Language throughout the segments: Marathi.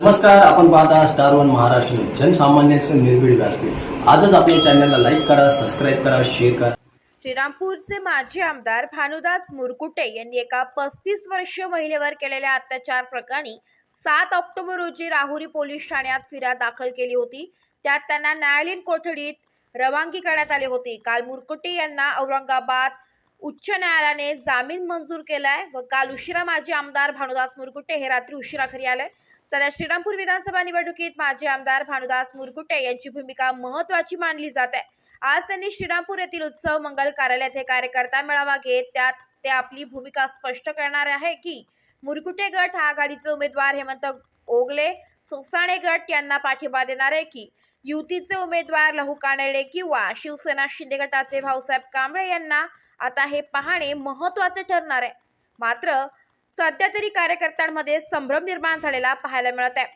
नमस्कार आपण पाहता स्टार वन महाराष्ट्र न्यूज निर्भीड व्यासपीठ. आजच आपल्या चॅनलला लाईक करा सबस्क्राईब करा शेअर करा. श्रीरामपूरचे माजी आमदार भानुदास मुरकुटे यांनी एका पस्तीस वर्षीय महिलेवर केलेल्या अत्याचार प्रकरणी सात ऑक्टोबर रोजी राहुरी पोलीस ठाण्यात फिर्याद दाखल केली होती. त्यात त्यांना न्यायालयीन कोठडीत रवानगी करण्यात आली होती. काल मुरकुटे यांना औरंगाबाद उच्च न्यायालयाने जामीन मंजूर केलाय व काल उशिरा माजी आमदार भानुदास मुरकुटे हे रात्री उशिरा घरी आले. सध्या श्रीरामपूर विधानसभा निवडणुकीत माजी आमदार भानुदास मुरकुटे यांची भूमिका महत्वाची मानली जात आहे. आज त्यांनी श्रीरामपूर येथील उत्सव मंगल कार्यालयात हे कार्यकर्ता मेळावा घेत त्यात ते आपली भूमिका स्पष्ट करणार आहे की मुरकुटे गट हा आघाडीचे उमेदवार हेमंत ओगले सोसाणे गट यांना पाठिंबा देणार आहे की युतीचे उमेदवार लहू कानडे किंवा शिवसेना शिंदे गटाचे भाऊसाहेब कांबळे यांना आता हे पाहणे महत्त्वाचे ठरणार आहे. मात्र सध्या तरी कार्यकर्त्यांमध्ये संभ्रम निर्माण झालेला पाहायला मिळत आहे.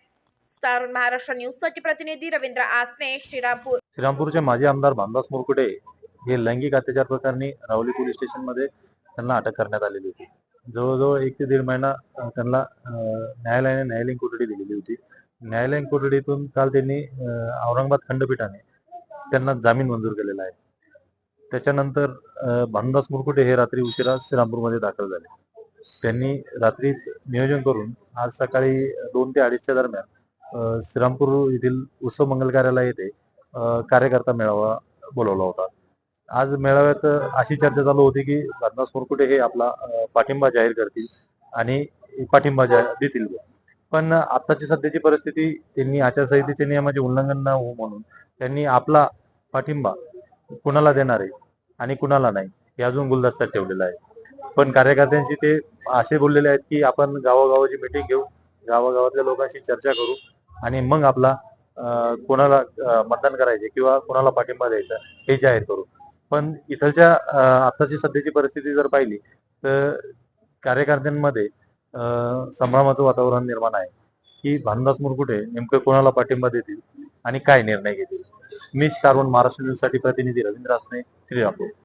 स्टार महाराष्ट्र न्यूजसाठी प्रतिनिधी रवींद्र आसने श्रीरामपूर. श्रीरामपूरचे माजी आमदार भामदास मुरकुटे हे लैंगिक अत्याचार प्रकरणी रावली पोलीस स्टेशनमध्ये त्यांना अटक करण्यात आलेली होती. जवळजवळ एक ते दीड महिना त्यांना न्यायालयाने न्यायालयीन कोठडी दिलेली होती. न्यायालयीन कोठडीतून काल त्यांनी औरंगाबाद खंडपीठाने त्यांना जामीन मंजूर केलेला आहे. त्याच्यानंतर अं, भानुदास मुरकुटे हे रात्री उशिरा श्रीरामपूरमध्ये दाखल झाले. त्यांनी रात्री नियोजन करून आज सकाळी दोन ते अडीचच्या दरम्यान श्रीरामपूर येथील उत्सव मंगल कार्यालय येथे कार्यकर्ता मेळावा बोलवला होता. आज मेळाव्यात अशी चर्चा चालू होती की घटना मुरकुटे हे आपला पाठिंबा जाहीर करतील आणि पाठिंबा देतील पण आताची सध्याची परिस्थिती त्यांनी आचारसंहितेच्या नियमाचे उल्लंघन न होऊ म्हणून त्यांनी आपला पाठिंबा कुणाला देणार आहे आणि कुणाला नाही हे अजून गुलदस्त्यात ठेवलेलं आहे. पण कार्यकर्त्यांची ते असे बोललेले आहेत की आपण गावागावाची मिटिंग घेऊ गावागावातल्या लोकांशी चर्चा करू आणि मग आपला कोणाला मतदान करायचे किंवा कोणाला पाठिंबा द्यायचा हे जाहीर करू. पण इथलच्या आताची सध्याची परिस्थिती जर पाहिली तर कार्यकर्त्यांमध्ये अं, संभ्रमाचं वातावरण निर्माण आहे की भानुदास मुरकुटे नेमकं कोणाला पाठिंबा देतील आणि काय निर्णय घेतील. मी स्टारवन महाराष्ट्र न्यूजसाठी प्रतिनिधी रवींद्र असणे श्रीरामपूर.